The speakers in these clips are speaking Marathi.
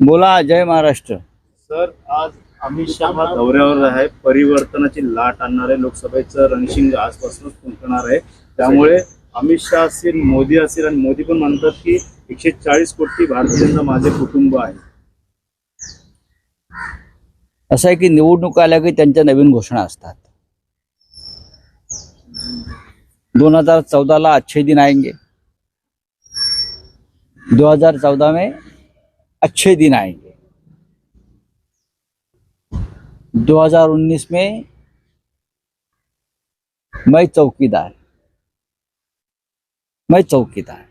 बोला जय महाराष्ट्र. सर आज अमित शहा दौऱ्यावर आहे. परिवर्तनाची लाट आणणारे लोकसभेचं रणशिंग आजपासूनच फुंकणार आहे. त्यामुळे अमित शहा असतील मोदी असतील आणि मोदी पण म्हणतात की एकशे चाळीस कोटी भारतीयांना माझे कुटुंब आहे. असं आहे की निवडणूक आल्या की त्यांच्या नवीन घोषणा असतात. दोन हजार चौदाला अच्छे दिन आएंगे. दो हजार चौदह में अच्छे दिन आएंगे। 2019 में मैं चौकीदार। मैं चौकीदार।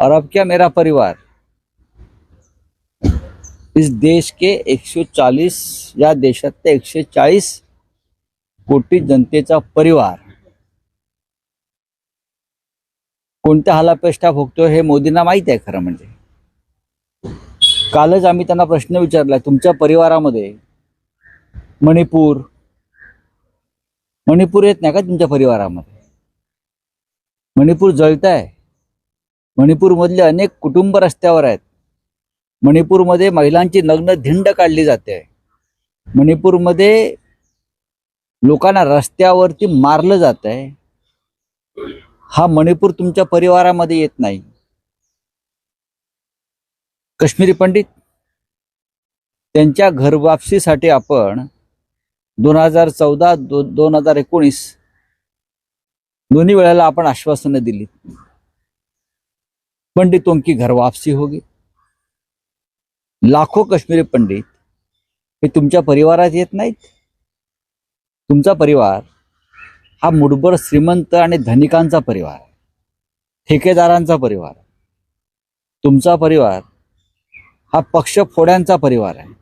और अब क्या मेरा परिवार? इस देश के 140 या देशातल्या एकशे चाळीस कोटी जनतेचा परिवार। कोणत्या हालापेष्टा भोगतोय हे मोदींना माहीत आहे खरं म्हणजे? कालच आम्ही त्यांना प्रश्न विचारला तुमच्या परिवारामध्ये मणिपूर मणिपूर येत नाही का तुमच्या परिवारामध्ये? मणिपूर जळत आहे मणिपूरमधले अनेक कुटुंब रस्त्यावर आहेत. मणिपूरमध्ये महिलांची नग्न धिंड काढली जाते. मणिपूरमध्ये लोकांना रस्त्यावरती मारलं जात आहे हा मणिपूर तुमच्या परिवारामध्ये येत नाही. काश्मीरी पंडित त्यांच्या घरवापसीसाठी आपण दोन हजार चौदा दो दोन हजार एकोणीस दोन्ही वेळेला आपण आश्वासनं दिली पंडितों की घर वापसी होगी. लाखो कश्मीरी पंडित हे तुमच्या परिवारात येत नाहीत. तुमचा परिवार हा मुठभर श्रीमंत आणि धनिकांचा परिवार ठेकेदारांचा परिवार तुमचा परिवार हा पक्ष फोड्यांचा परिवार आहे.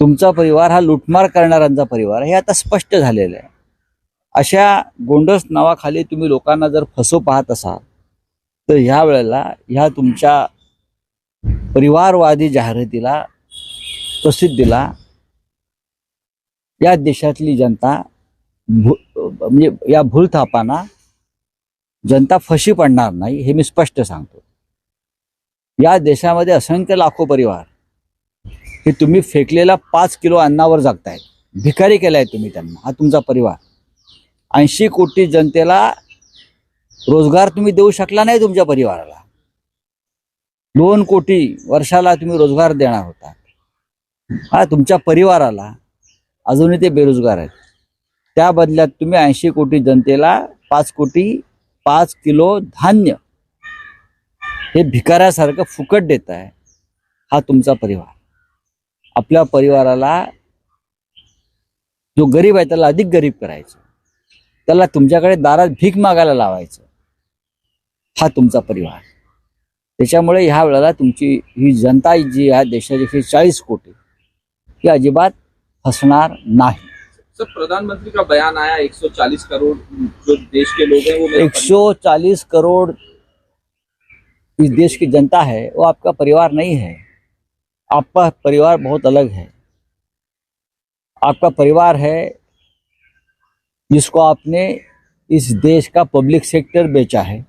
तुमचा परिवार हा लुटमार करणाऱ्यांचा परिवार हे आता स्पष्ट झालेलं आहे. अशा गोंडस नावाखाली तुम्ही लोकांना जर फसो पाहत असाल तर ह्या वेळेला ह्या तुमच्या परिवारवादी जाहिरातीला प्रसिद्धीला या देशातली जनता म्हणजे या भूलथापांना जनता फशी पडणार नाही हे मी स्पष्ट सांगतो. या देशामध्ये असंख्य लाखो परिवार. हे तुम्ही फेकलेला पाच किलो अन्नावर जगतायत भिकारी केलाय तुम्ही त्यांना. हा तुमचा परिवार. ऐंशी कोटी जनतेला रोजगार तुम्ही देऊ शकला नाही तुमच्या परिवाराला. दोन कोटी वर्षाला तुम्ही रोजगार देणार होता. हा तुमच्या परिवाराला अजूनही ते बेरोजगार आहेत. त्या बदल्यात तुम्ही ऐंशी कोटी जनतेला पाच कोटी पाच किलो धान्य हे भिकाऱ्यासारखं फुकट देत आहे. हा तुमचा परिवार. आपल्या परिवाराला जो गरीब आहे त्याला अधिक गरीब करायचं. त्याला तुमच्याकडे दारात भीक मागायला लावायचं. हा तुमचा परिवार. त्याच्यामुळे ह्या वेळेला तुमची ही जनता जी आहे देशाची चाळीस कोटी ही अजिबात फसणार नहीं. सर प्रधानमंत्री का बयान आया? 140 करोड़ जो देश के लोग हैं वो मेरा एक सौ चालीस करोड़ इस देश की जनता है, वो आपका परिवार नहीं है। आपका परिवार बहुत अलग है। आपका परिवार है जिसको आपने इस देश का पब्लिक सेक्टर बेचा है,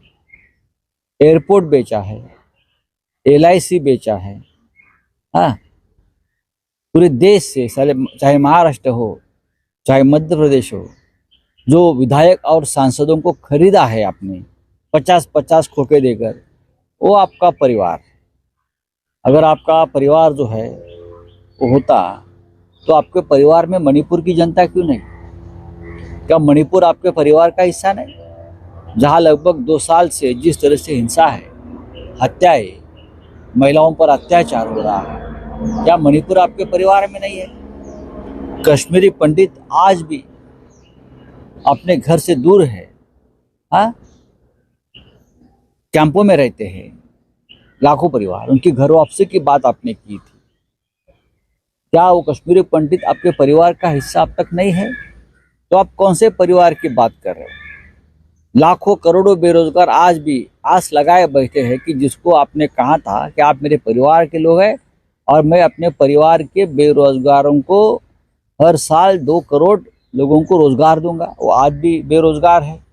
एयरपोर्ट बेचा है, एलआईसी बेचा है। हाँ पूरे देश से चाहे महाराष्ट्र हो, चाहे मध्य प्रदेश हो, जो विधायक और सांसदों को खरीदा है आपने पचास पचास खोके देकर वो आपका परिवार। अगर आपका परिवार जो है, वो होता तो आपके परिवार में मणिपुर की जनता क्यों नहीं? क्या मणिपुर आपके परिवार का हिस्सा नहीं? जहाँ लगभग दो साल से जिस तरह से हिंसा है, हत्याएँ, महिलाओं पर अत्याचार हो रहा है, क्या मणिपुर आपके परिवार में नहीं है? कश्मीरी पंडित आज भी अपने घर से दूर है हाँ? कैंपों में रहते हैं, लाखों परिवार। उनकी घर वापसी की बात आपने की थी। क्या वो कश्मीरी पंडित आपके परिवार का हिस्सा अब तक नहीं है? तो आप कौन से परिवार की बात कर रहे हो? लाखों करोड़ों बेरोजगार आज भी आस लगाए बैठे हैं कि जिसको आपने कहा था कि आप मेरे परिवार के लोग हैं और मैं अपने परिवार के बेरोजगारों को हर साल दो करोड़ लोगों को रोज़गार दूँगा। वो आज भी बेरोजगार है।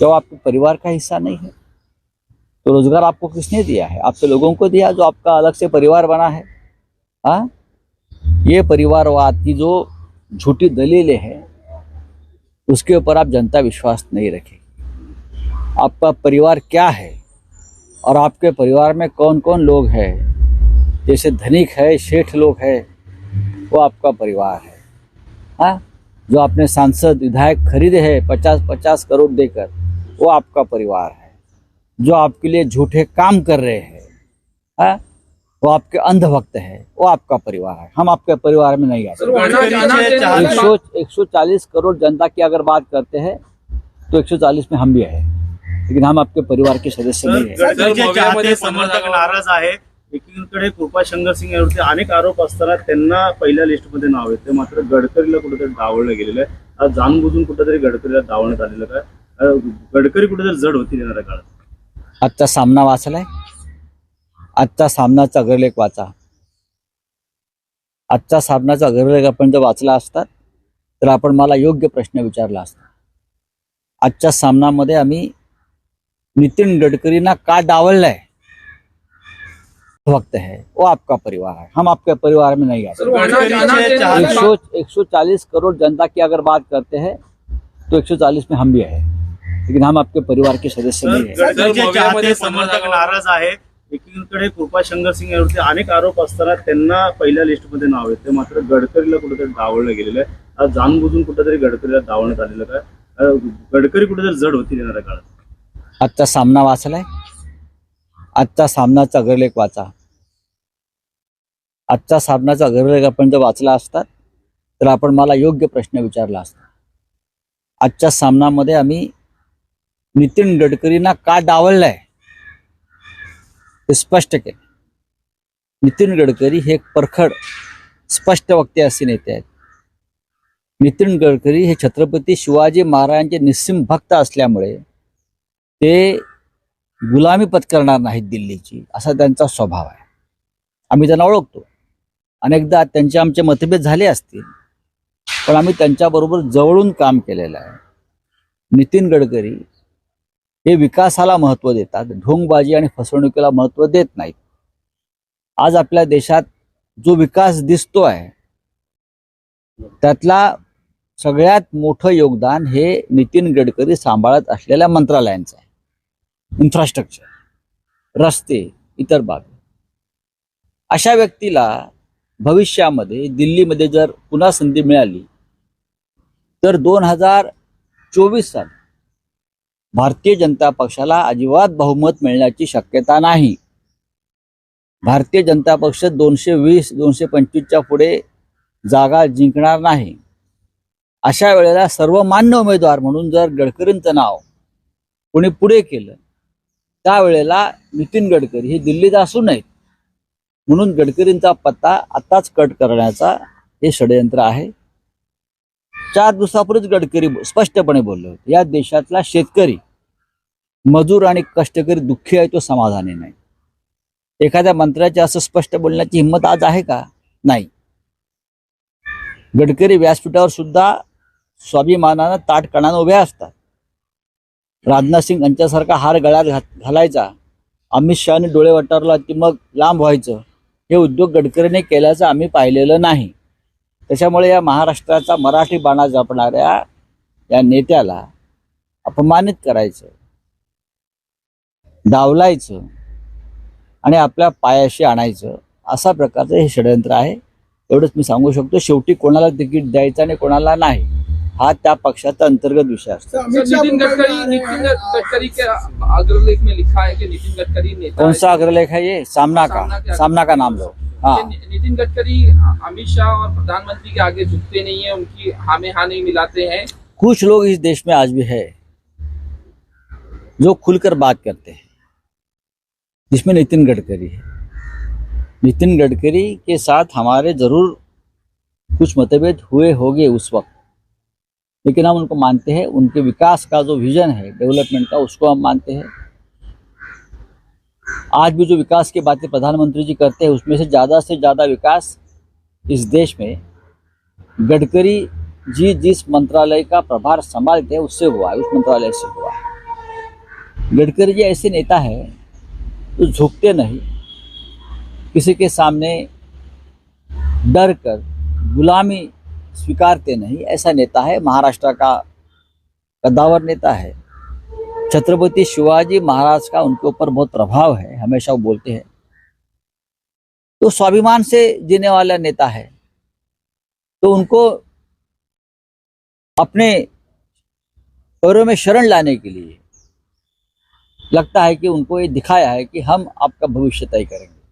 तो आपके परिवार का हिस्सा नहीं है? तो रोज़गार आपको किसने दिया है? आपके लोगों को दिया, जो आपका अलग से परिवार बना है? हाँ? ये परिवारवाद की जो झूठी दलीलें हैं, उसके ऊपर आप जनता विश्वास नहीं रखेगी। आपका परिवार क्या है? और आपके परिवार में कौन कौन लोग हैं? जैसे धनिक है शेठ लोग है, वो आपका परिवार है। हाँ? जो आपने सांसद, विधायक खरीदे हैं पचास पचास करोड़ देकर, वो आपका परिवार है। जो आपके लिए झूठे काम कर रहे हैं हाँ वो आपके अंधभक्त है वो आपका परिवार है हम आपके परिवार में नहीं आते एक सौ एक सौ चालीस करोड़ जनता की अगर बात करते हैं तो एक सौ चालीस में हम भी है लेकिन हम आपके परिवार के सदस्य नहीं है समर्थक नाराज़ आहे एकीकडे कृपा शंकर सिंग यावरती अनेक आरोप असताना त्यांना पहिल्या लिस्टमध्ये नाव येते मात्र गडकरीला कुठेतरी डावललं गेलेलं आहे आज जाणबुजून कुठेतरी गडकरीला आलेलं काय अं, गडकरी कुठेतरी जड होतील येणाऱ्या काळात आजचा सामना वाचलाय. आजचा सामनाचा अग्रलेख वाचा. आजचा सामनाचा अग्रलेख आपण जर वाचला असतात तर आपण मला योग्य प्रश्न विचारला असता. आजच्या सामनामध्ये आम्ही नितीन गडकरींना का डावललाय? वक्त है. वो आपका परिवार है. हम आपके परिवार में नहीं आते. एक सौ चालीस करोड़ जनता की अगर बात करते हैं तो एक सौ चालीस में हम भी है. लेकिन हम आपके परिवार के सदस्य नहीं है। समर्थक नाराज आहे एकीकडे कृपा शंकर सिंग यावरती अनेक आरोप असताना त्यांना पहिल्या लिस्टमध्ये नाव येते मात्र गडकरीला कुठेतरी डावललं गेलेलं आहे. आज जाणबुजून कुठेतरी गडकरीला डावण्यात आलेलं काय गडकरी कुठेतरी जड होतील येणाऱ्या काळात. आजचा सामना वाचलाय. आजचा सामनाचा अग्रलेख वाचा. आजचा सामनाचा अग्रलेख आपण जर वाचला असतात तर आपण मला योग्य प्रश्न विचारला असता. आजच्या सामनामध्ये आम्ही नितीन गडकरींना का डावललाय? ते स्पष्ट केलं. नितीन गडकरी हे एक परखड स्पष्ट वक्ते असे नेते आहेत. नितीन गडकरी हे छत्रपती शिवाजी महाराजांचे निस्सिम भक्त असल्यामुळे ते गुलामी पत्करणार नाहीत दिल्लीची असा त्यांचा स्वभाव आहे. आम्ही त्यांना ओळखतो. अनेकदा त्यांचे आमचे मतभेद झाले असतील पण आम्ही त्यांच्याबरोबर जवळून काम केलेलं आहे. नितीन गडकरी हे विकासाला महत्त्व देतात. ढोंगबाजी आणि फसवणुकीला महत्त्व देत नाहीत. आज आपल्या देशात जो विकास दिसतो आहे त्यातला सगळ्यात मोठं योगदान हे नितीन गडकरी सांभाळत असलेल्या मंत्रालयांचं आहे. इन्फ्रास्ट्रक्चर रस्ते इतर बाबी अशा व्यक्तीला भविष्यामध्ये दिल्लीमध्ये जर पुन्हा संधी मिळाली तर दोन हजार चोवीस साली भारतीय जनता पक्षाला अजिबात बहुमत मिळण्याची शक्यता नाही. भारतीय जनता पक्ष दोनशे वीस दोनशे पंचवीसच्या पुढे जागा जिंकणार नाही. अशा वेळेला सर्वमान्य उमेदवार म्हणून जर गडकरींचं नाव कोणी पुढे केलं त्यावेळेला नितीन गडकरी हे दिल्लीत असू नयेत. म्हणून गडकरींचा पत्ता आताच कट करण्याचा हे षडयंत्र आहे. चार दिवसापूर्वीच गडकरी स्पष्टपणे बोलले होते या देशातला शेतकरी मजूर आणि कष्टकरी दुःखी आहे तो समाधानी नाही. एखाद्या मंत्र्याचे असं स्पष्ट बोलण्याची हिंमत आज आहे का? नाही. गडकरी व्यासपीठावर सुद्धा स्वाभिमानानं ताटकणानं उभ्या असतात. राजनाथ सिंग यांच्यासारखा हार गळ्यात घालायचा. अमित शहाने डोळे वटारला की मग लांब व्हायचं. हे उद्योग गडकरीने केल्याचं आम्ही पाहिलेलं नाही. त्याच्यामुळे या महाराष्ट्राचा मराठी बाणा जपणाऱ्या या नेत्याला अपमानित करायचं. डावलायचं आणि आपल्या पायाशी आणायचं असा प्रकारचं हे षडयंत्र आहे. एवढंच मी सांगू शकतो. शेवटी कोणाला तिकीट द्यायचं आणि कोणाला नाही हा त्या पक्षाचा अंतर्गत विषय असतो. सर, नितिन गडकरी नितिन गडकरी के अग्रलेख में लिखा है कि नितिन गडकरी नेता कौन सा अग्रलेख है? ये सामना का सामना का नाम लो? हाँ. नितिन गडकरी अमित शाह और प्रधानमंत्री के आगे झुकते नहीं है उनकी हामे हाँ नहीं मिलाते हैं। कुछ लोग इस देश में आज भी है जो खुलकर बात करते हैं। जिसमें नितिन गडकरी है। नितिन गडकरी के साथ हमारे ज़रूर कुछ मतभेद हुए होंगे उस वक्त। लेकिन हम उनको मानते हैं, उनके विकास का जो विजन है डेवलपमेंट का, उसको हम मानते हैं। आज भी जो विकास की बातें प्रधानमंत्री जी करते हैं, उसमें से ज़्यादा से ज़्यादा विकास इस देश में गडकरी जी जिस मंत्रालय का प्रभार संभालते हैं, उससे हुआ है, उस मंत्रालय से हुआ है। गडकरी जी ऐसे नेता है तो झुकते नहीं। किसी के सामने डर कर गुलामी स्वीकारते नहीं। ऐसा नेता है, महाराष्ट्र का कद्दावर नेता है। छत्रपति शिवाजी महाराज का उनके ऊपर बहुत प्रभाव है, हमेशा वो बोलते हैं। तो स्वाभिमान से जीने वाला नेता है। तो उनको अपने पैरों में शरण लाने के लिए लगता है कि उनको ये दिखाया है कि हम आपका भविष्य तय करेंगे।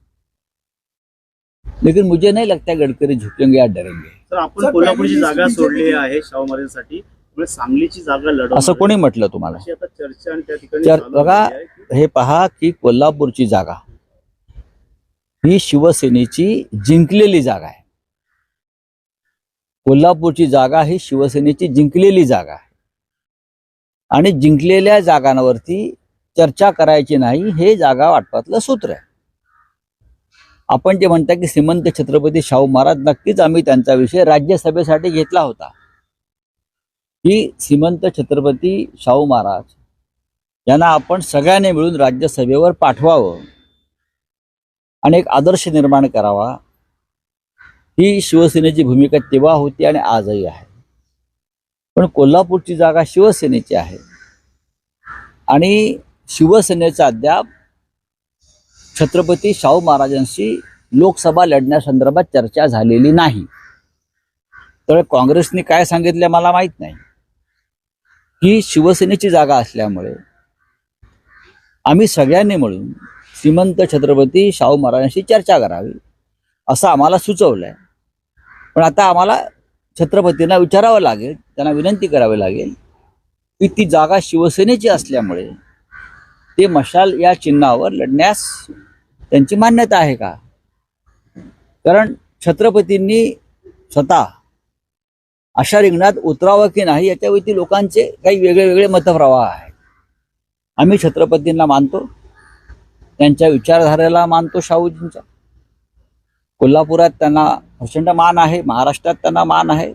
लेकिन मुझे नहीं लगता गडकरी झुकेंगे या डरेंगे। आपण कोल्हापूरची जागा BJP सोडली आहे शाहू महाराजांसाठी त्यामुळे सांगलीची जागा लढवणार असं कोणी म्हटलं तुम्हाला? अशी आता चर्चा आणि त्या ठिकाणी चर- चालू बघा हे पहा की कोल्हापूरची जागा ही शिवसेनेची जिंकलेली जागा आहे. कोल्हापूरची जागा ही शिवसेनेची जिंकलेली जागा आहे. आणि जिंकलेल्या जागांवरती चर्चा करायची नाही हे जागा वाटपातलं सूत्र आहे. आपण जे म्हणता की श्रीमंत छत्रपती शाहू महाराज नक्कीच आम्ही त्यांचा विषय राज्यसभेसाठी घेतला होता. की श्रीमंत छत्रपती शाहू महाराज यांना आपण सगळ्यांनी मिळून राज्यसभेवर पाठवावं आणि एक आदर्श निर्माण करावा ही शिवसेनेची भूमिका तेव्हा होती आणि आजही आहे. पण कोल्हापूरची जागा शिवसेनेची आहे. आणि शिवसेनेचा अद्याप छत्रपती शाहू महाराजांशी लोकसभा लढण्यासंदर्भात चर्चा झालेली नाही. तर काँग्रेसने काय सांगितलं मला माहीत नाही. ही शिवसेनेची जागा असल्यामुळे आम्ही सगळ्यांनी मिळून श्रीमंत छत्रपती शाहू महाराजांशी चर्चा करावी असं आम्हाला सुचवलंय. पण आता आम्हाला छत्रपतींना विचारावं लागेल त्यांना विनंती करावी लागेल की ती जागा शिवसेनेची असल्यामुळे ते मशाल या चिन्हावर लढण्यास त्यांची मान्यता आहे का? कारण छत्रपतींनी स्वतः अशा रिंगणात उतरावं की नाही याच्यावरती लोकांचे काही वेगळे वेगळे मतप्रवाह आहेत. आम्ही छत्रपतींना मानतो त्यांच्या विचारधारेला मानतो शाहूजींच्या कोल्हापुरात त्यांना प्रचंड मान आहे महाराष्ट्रात त्यांना मान आहे.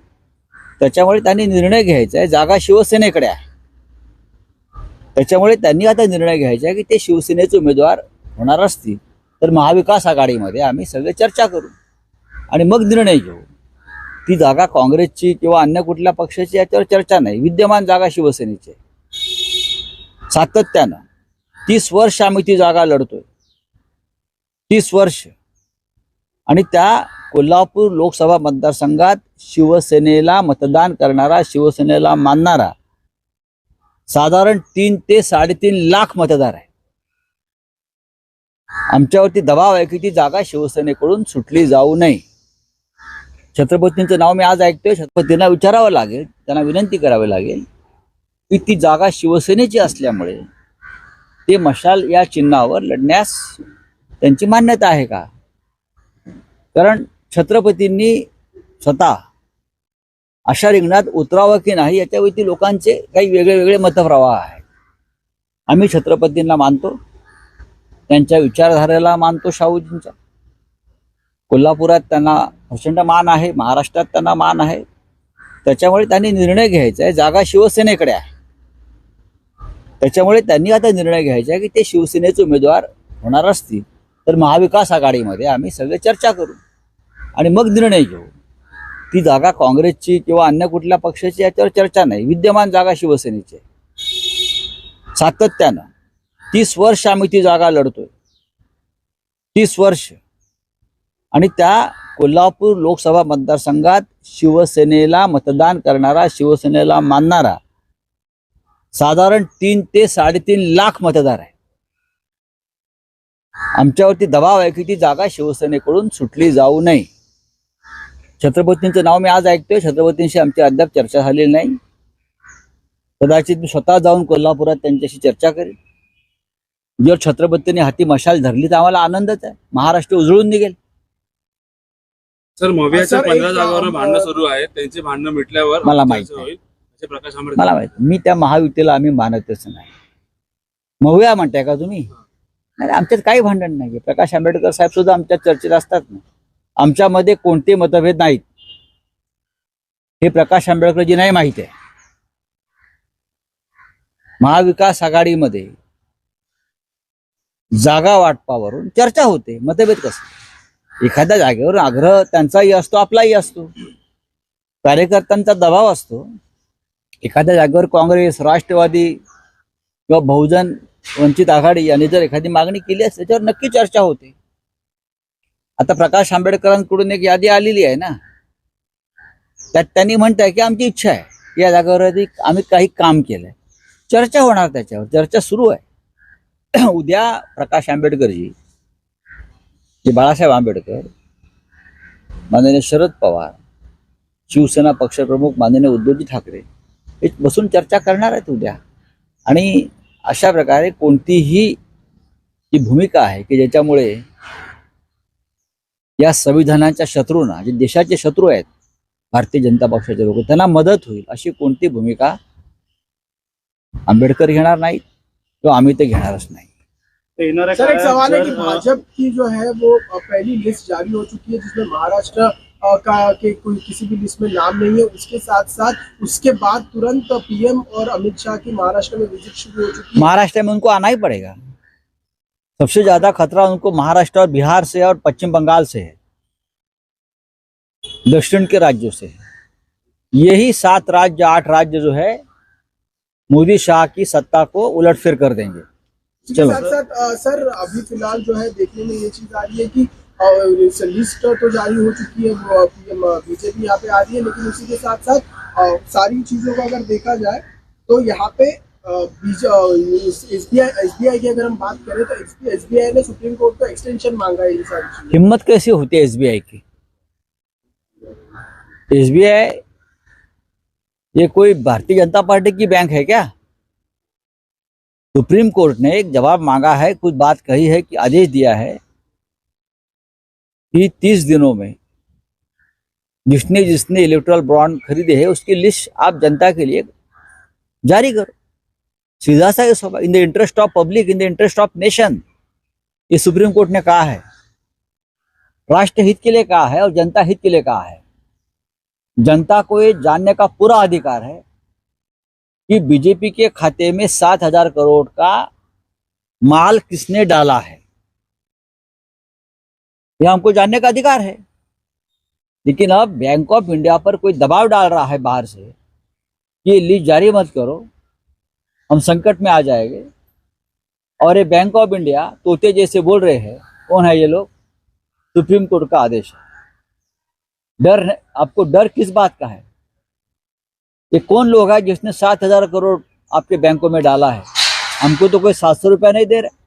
त्याच्यामुळे त्यांनी निर्णय घ्यायचा आहे जागा शिवसेनेकडे आहे. त्याच्यामुळे त्यांनी आता निर्णय घ्यायचा आहे की ते शिवसेनेचे उमेदवार होणार असतील. तर महाविकास आघाडीमध्ये आम्ही सगळे चर्चा करू आणि मग निर्णय घेऊ. ती जागा काँग्रेसची किंवा अन्य कुठल्या पक्षाची याच्यावर चर्चा नाही. विद्यमान जागा शिवसेनेची सातत्यानं तीस वर्ष आम्ही ती जागा लढतोय. तीस वर्ष. आणि त्या कोल्हापूर लोकसभा मतदारसंघात शिवसेनेला मतदान करणारा शिवसेनेला मानणारा साधारण तीन ते साडेतीन लाख मतदार आहे. आमच्यावरती दबाव आहे की ती जागा शिवसेनेकडून सुटली जाऊ नये. छत्रपतींचं नाव मी आज ऐकतोय. छत्रपतींना विचारावं लागेल त्यांना विनंती करावी लागेल की ती जागा शिवसेनेची असल्यामुळे ते मशाल या चिन्हावर लढण्यास त्यांची मान्यता आहे का? कारण छत्रपतींनी स्वतः अशा रिंगणात उतरावं की नाही याच्यावरती लोकांचे काही वेगळे वेगळे मतप्रवाह आहेत. आम्ही छत्रपतींना मानतो त्यांच्या विचारधारेला मानतो शाहूजींच्या कोल्हापुरात त्यांना प्रचंड मान आहे महाराष्ट्रात त्यांना मान आहे. त्याच्यामुळे त्यांनी निर्णय घ्यायचा आहे जागा शिवसेनेकडे आहे. त्याच्यामुळे त्यांनी आता निर्णय घ्यायचा आहे की ते शिवसेनेचे उमेदवार होणार असतील. तर महाविकास आघाडीमध्ये आम्ही सगळे चर्चा करू आणि मग निर्णय घेऊ. ती जागा काँग्रेसची किंवा अन्य कुठल्या पक्षाची याच्यावर चर्चा नाही. विद्यमान जागा शिवसेनेची आहे. सातत्यानं तीस वर्ष आम्ही ती जागा लढतोय. तीस वर्ष. आणि त्या कोल्हापूर लोकसभा मतदारसंघात शिवसेनेला मतदान करणारा शिवसेनेला मानणारा साधारण तीन ते साडेतीन लाख मतदार आहे. आमच्यावरती दबाव आहे की ती जागा शिवसेनेकडून सुटली जाऊ नये. छत्रपतींचं नाव मी आज ऐकतोय. छत्रपतींशी आमची अद्याप चर्चा झालेली नाही. कदाचित मी स्वतः जाऊन कोल्हापुरात त्यांच्याशी चर्चा करेन. जर छत्रपतींनी हाती मशाल धरली तर आम्हाला आनंदच आहे. महाराष्ट्र उजळून निघेल. सर मवियाच्या पंधरा जागावर भांडणं सुरू आहेत. त्यांची भांडणं मिटल्यावर मला चर्चा माहीत. होईल. असे प्रकाश आंबेडकर मला माहिती मी त्या महायुतीला आम्ही मानतच नाही. महुया म्हणताय का तुम्ही? नाही आमच्यात काही भांडण नाही प्रकाश आंबेडकर साहेब सुद्धा आमच्या चर्चेत असतात ना. आमच्यामध्ये कोणते मतभेद नाहीत. हे प्रकाश आंबेडकरजी नाही माहिती आहे. महाविकास आघाडीमध्ये जागा वाटपावरून चर्चा होते. मतभेद कसं? एखाद्या जागेवर आग्रह त्यांचाही असतो आपलाही असतो. कार्यकर्त्यांचा दबाव असतो. एखाद्या जागेवर काँग्रेस राष्ट्रवादी किंवा बहुजन वंचित आघाडी यांनी जर एखादी मागणी केली असेल त्याच्यावर नक्की चर्चा होते. आता प्रकाश आंबेडकरांकडून एक यादी आलेली आहे ना? त्यात त्यांनी म्हणताय की आमची इच्छा आहे. या जागेवर आम्ही काही काम केलंय. चर्चा होणार त्याच्यावर. चर्चा सुरू आहे. उद्या प्रकाश आंबेडकरजी जे बाळासाहेब आंबेडकर माननीय शरद पवार शिवसेना पक्षप्रमुख माननीय उद्धवजी ठाकरे हे बसून चर्चा करणार आहेत उद्या. आणि अशा प्रकारे कोणतीही जी भूमिका आहे की ज्याच्यामुळे या संविधानाच्या शत्रूंना जे देशाचे शत्रू आहेत भारतीय जनता पक्षाचे लोक त्यांना मदत होईल अशी कोणती भूमिका आंबेडकर घेणार नाहीत किंवा आम्ही ते घेणारच नाही. सर एक सवाल है कि भाजपा की जो है वो पहली लिस्ट जारी हो चुकी है जिसमें महाराष्ट्र का के कोई किसी भी लिस्ट में नाम नहीं है उसके साथ साथ उसके बाद तुरंत पीएम और अमित शाह की महाराष्ट्र में विजिट शुरू हो चुकी है। महाराष्ट्र में उनको आना ही पड़ेगा। सबसे ज़्यादा खतरा उनको महाराष्ट्र और बिहार से और पश्चिम बंगाल से है। दक्षिण के राज्यों से है। यही सात राज्य आठ राज्य जो है मोदी शाह की सत्ता को उलटफेर कर देंगे। चलो। साथ साथ अ, सर अभी फ़िलहाल जो है देखने में ये चीज़ आ रही है कि लिस्ट तो जारी हो चुकी है बीजेपी यहाँ पे आ रही है लेकिन उसी के साथ साथ अ, सारी चीज़ों को अगर देखा जाए तो यहाँ पे आई आई बात करें तो एस बी आई ने सुप्रीम कोर्ट को एक्सटेंशन मांगा है हिम्मत कैसी होती है एसबीआई की? एसबीआई ये कोई भारतीय जनता पार्टी की बैंक है क्या? सुप्रीम कोर्ट ने एक जवाब मांगा है, कुछ बात कही है कि आदेश दिया है कि तीस दिनों में जिसने जिसने इलेक्ट्रल बॉन्ड खरीदे हैं, उसकी लिस्ट आप जनता के लिए जारी करो। सीधा सा in the interest of public in the interest of nation ये सुप्रीम कोर्ट ने कहा है। राष्ट्र हित के लिए कहा है और जनता हित के लिए कहा है। जनता को ये जानने का पूरा अधिकार है कि बीजेपी के खाते में सात हज़ार करोड़ का माल किसने डाला है। यह हमको जानने का अधिकार है। लेकिन अब बैंक ऑफ़ इंडिया पर कोई दबाव डाल रहा है बाहर से कि लिस्ट जारी मत करो। हम संकट में आ जाएँगे। और ये बैंक ऑफ़ इंडिया तोते जैसे बोल रहे हैं, कौन है ये लोग? सुप्रीम कोर्ट का आदेश है। डर आपको डर किस बात का है? ये कौन लोग है जिसने सात हज़ार करोड़ आपके बैंकों में डाला है? हमको तो कोई सात सौ रुपया नहीं दे रहे।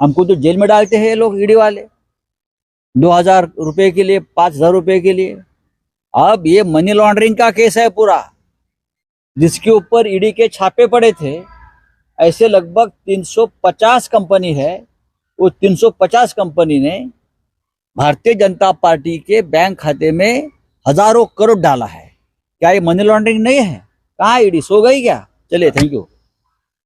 हमको तो जेल में डालते हैं ये लोग ईडी वाले। दो हज़ार रुपये के लिए, पाँच हज़ार रुपये के लिए। अब ये मनी लॉन्ड्रिंग का केस है पूरा। जिसके ऊपर ईडी के छापे पड़े थे, ऐसे लगभग 350 कंपनी है। वो 350 कंपनी ने भारतीय जनता पार्टी के बैंक खाते में हज़ारों करोड़ डाला है। क्या ये मनी लॉन्ड्रिंग नहीं है? कहाँ ईडी सो गई क्या? चलिए थैंक यू